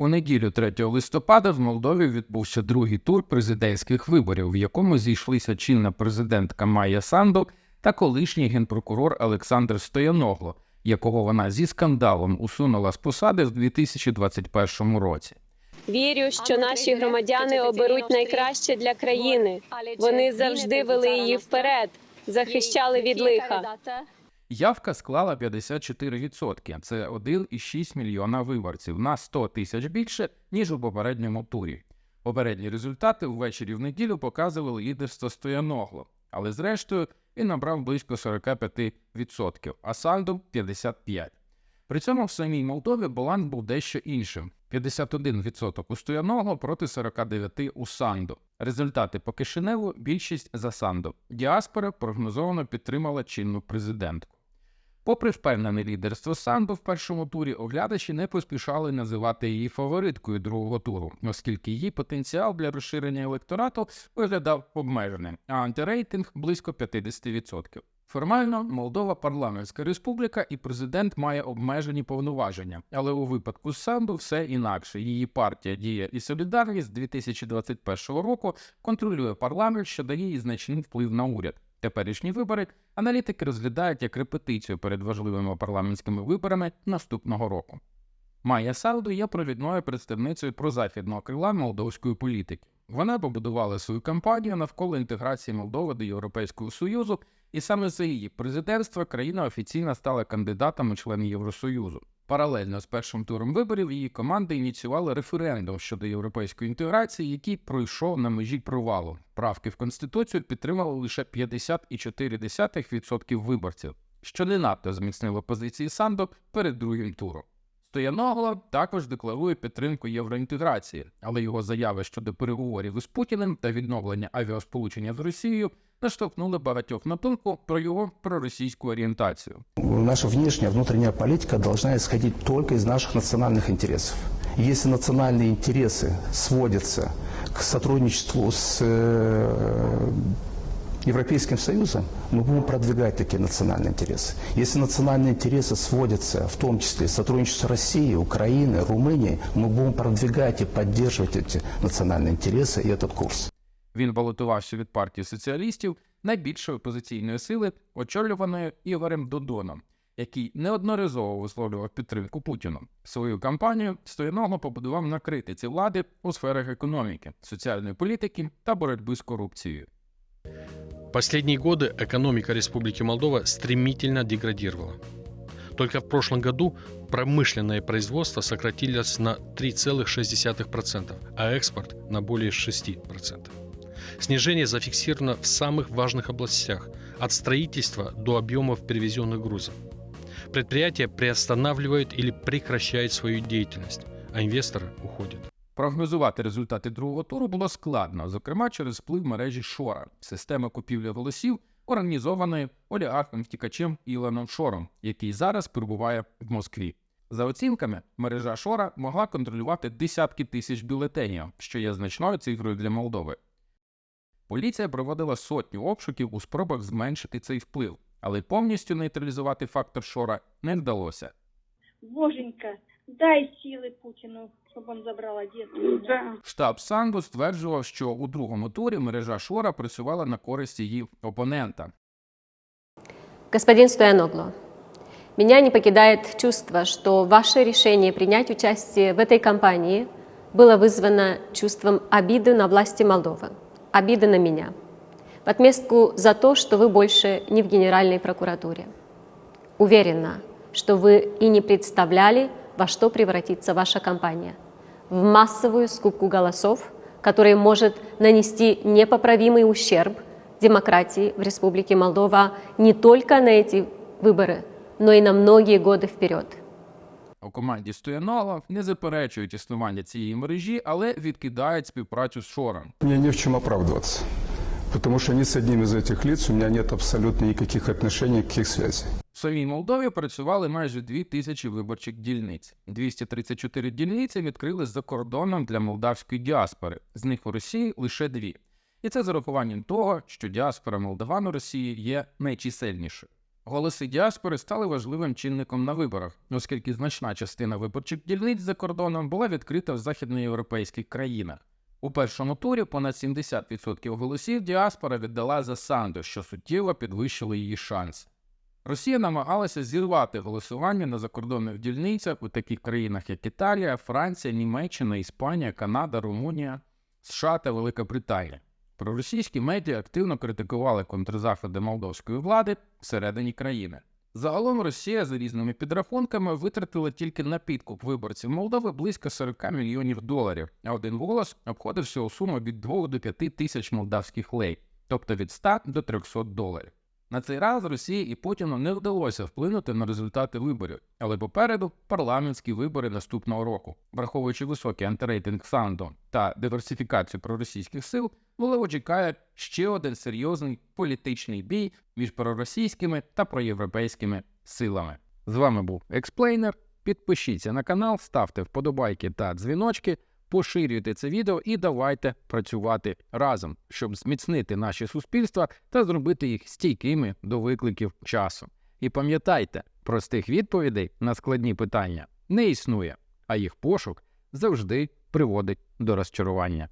У неділю 3 листопада в Молдові відбувся другий тур президентських виборів, в якому зійшлися чинна президентка Майя Санду та колишній генпрокурор Олександр Стояногло, якого вона зі скандалом усунула з посади в 2021 році. Вірю, що наші громадяни оберуть найкраще для країни. Вони завжди вели її вперед, захищали від лиха. Явка склала 54%. Це 1,6 мільйона виборців на 100 тисяч більше, ніж у попередньому турі. Попередні результати ввечері в неділю показували лідерство Стояногло, але зрештою він набрав близько 45%, а Санду 55%. При цьому в самій Молдові баланс був дещо іншим: 51% у Стояногло проти 49% у Санду. Результати по Кишиневу більшість за Санду. Діаспора прогнозовано підтримала чинну президентку. Попри впевнене лідерство Санду в першому турі, оглядачі не поспішали називати її фавориткою другого туру, оскільки її потенціал для розширення електорату виглядав обмеженим, а антирейтинг близько 50%. Формально Молдова парламентська республіка і президент має обмежені повноваження, але у випадку Санду все інакше. Її партія Дія і Солідарність з 2021 року контролює парламент, що дає їй значний вплив на уряд. Теперішні вибори аналітики розглядають як репетицію перед важливими парламентськими виборами наступного року. Майя Сауду є провідною представницею прозахідного крила молдовської політики. Вона побудувала свою кампанію навколо інтеграції Молдови до Європейського Союзу, і саме за її президентства країна офіційно стала кандидатом у члени Євросоюзу. Паралельно з першим туром виборів її команда ініціювала референдум щодо європейської інтеграції, який пройшов на межі провалу. Правки в конституцію підтримали лише 50,4% виборців, що не надто зміцнило позиції Сандо перед другим туром. Стояногло також декларує підтримку євроінтеграції, але його заяви щодо переговорів із Путіним та відновлення авіасполучення з Росією наштовхнули багатьох на думку про його проросійську орієнтацію. Наша внешняя, внутренняя политика должна исходить только из наших национальных интересов. Если национальные интересы сводятся к сотрудничеству с э, Европейским Союзом, мы будем продвигать такие национальные интересы. Если национальные интересы сводятся, в том числе сотрудничество с Россией, Украиной, Румынией, мы будем продвигать и поддерживать эти национальные интересы и этот курс. Він балотувався від партії соціалістів найбільшої опозиційної сили, очолюваної Ігорем Додоном, який неодноразово висловлював підтримку Путіну. Свою кампанію Стояного побудував на критиці влади у сферах економіки, соціальної політики та боротьби з корупцією. Последние годы экономика Республики Молдова стремительно деградировала. Только в прошлом году промышленное производство сократилось на 3,6%, а экспорт на более 6%. Снижение зафиксировано в самых важных областях, от строительства до объемов перевезенных грузов. Предприятия приостанавливают или прекращают свою деятельность, а инвесторы уходят. Прогнозувати результати другого туру було складно, зокрема через вплив мережі Шора, системи купівлі голосів, організованої олігархом втікачем Ілоном Шором, який зараз перебуває в Москві. За оцінками, мережа Шора могла контролювати десятки тисяч бюлетенів, що є значною цифрою для Молдови. Поліція проводила сотні обшуків у спробах зменшити цей вплив, але повністю нейтралізувати фактор Шора не вдалося. Боженька, дай силы Путину, чтобы он забрал Одессу. Да. Штаб Санду стверджував, що у другому турі мережа Шора працювала на користь її опонента. Господин Стояногло, меня не покидает чувство, что ваше решение принять участие в этой кампании было вызвано чувством обиды на власти Молдовы, обиды на меня, в отместку за то, что вы больше не в Генеральной прокуратуре. Уверена, что вы и не представляли, во что превратится ваша кампания. В массовую скупку голосов, которая может нанести непоправимый ущерб демократии в Республике Молдова не только на эти выборы, но и на многие годы вперед. У команді Стоянова не заперечують існування цієї мережі, але відкидають співпрацю з Шором. Мне не в чем оправдываться, потому что ни с одним из этих лиц у меня нет абсолютно никаких отношений, никаких связей. Самій Молдові працювали майже 2 тисячі виборчих дільниць. 234 дільниці відкрили за кордоном для молдавської діаспори, з них у Росії лише дві. І це з урахуванням того, що діаспора молдаван у Росії є найчисельнішою. Голоси діаспори стали важливим чинником на виборах, оскільки значна частина виборчих дільниць за кордоном була відкрита в західноєвропейських країнах. У першому турі понад 70% голосів діаспора віддала за Санду, що суттєво підвищило її шанс. Росія намагалася зірвати голосування на закордонних дільницях у таких країнах, як Італія, Франція, Німеччина, Іспанія, Канада, Румунія, США та Велика Британія. Проросійські медіа активно критикували контрзаходи молдовської влади всередині країни. Загалом Росія за різними підрахунками витратила тільки на підкуп виборців Молдови близько 40 мільйонів доларів, а один голос обходився у суму від 2 до 5 тисяч молдавських лей, тобто від 100 до 300 доларів. На цей раз Росії і Путіну не вдалося вплинути на результати виборів, але попереду парламентські вибори наступного року. Враховуючи високий антирейтинг Санду та диверсифікацію проросійських сил, Волево чекає ще один серйозний політичний бій між проросійськими та проєвропейськими силами. З вами був Експлейнер. Підпишіться на канал, ставте вподобайки та дзвіночки, поширюйте це відео і давайте працювати разом, щоб зміцнити наші суспільства та зробити їх стійкими до викликів часу. І пам'ятайте, простих відповідей на складні питання не існує, а їх пошук завжди приводить до розчарування.